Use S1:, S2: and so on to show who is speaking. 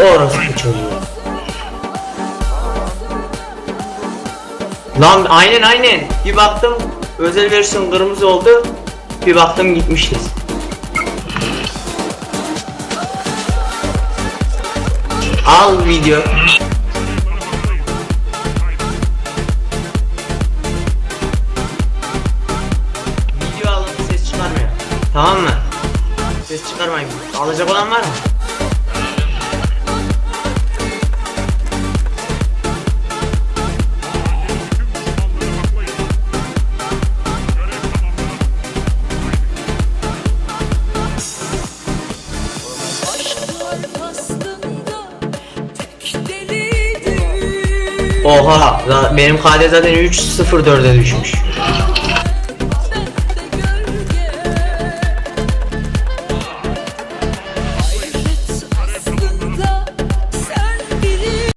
S1: Orospu çocuğu. Lan aynen aynen. Bir baktım özel versiyon kırmızı oldu. Bir baktım gitmişiz. Al video. Video alın ses çıkarmıyor. Tamam mı? Ses çıkarmayın. Alacak olan var mı? Oha. Benim KD zaten 3 0 4'de düşmüş.